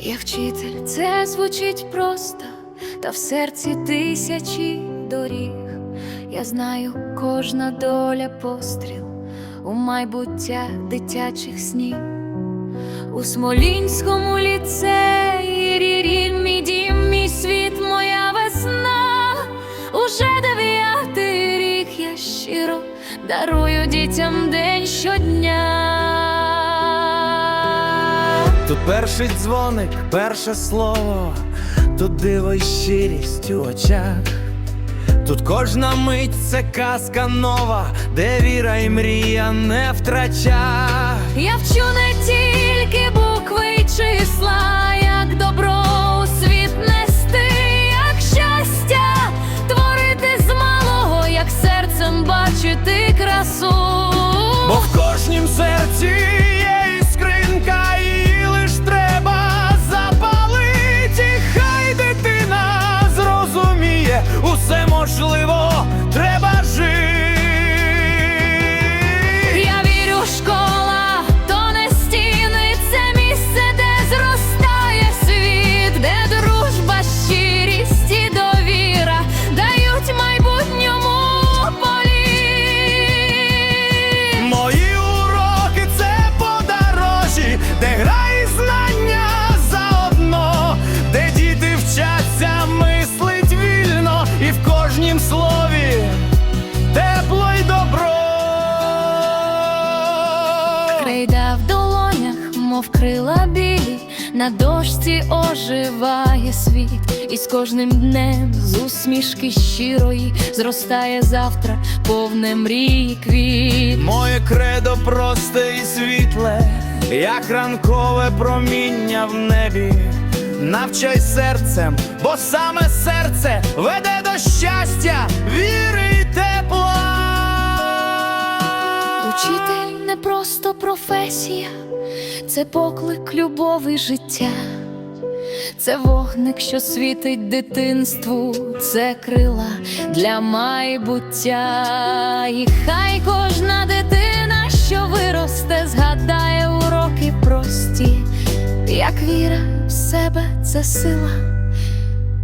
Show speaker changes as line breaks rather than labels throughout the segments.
Учитель, це звучить просто, та в серці тисячі доріг. Я знаю, кожна доля постріл у майбуття дитячих снів. У Смолінському ліцеї рірі, мій дім, мій світ, моя весна. Уже дев'ятий рік я щиро дарую дітям день щодня.
Перший дзвоник, перше слово, тут диво й щирість у очах. Тут кожна мить це казка нова, де віра і мрія не втрача.
Я вчу не тільки букви й
усе можливо, треба жити.
Мов крила білі, на дошці оживає світ, і з кожним днем з усмішки щирої зростає завтра повне мрії квіт.
Моє кредо просте і світле, як ранкове проміння в небі. Навчай серцем, бо саме серце веде до щастя, віри й тепла.
Учитель просто професія, це поклик любові життя, це вогник, що світить дитинству, це крила для майбуття. І хай кожна дитина, що виросте, згадає уроки прості, як віра в себе це сила,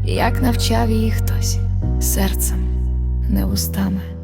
як навчав її хтось серцем не устами.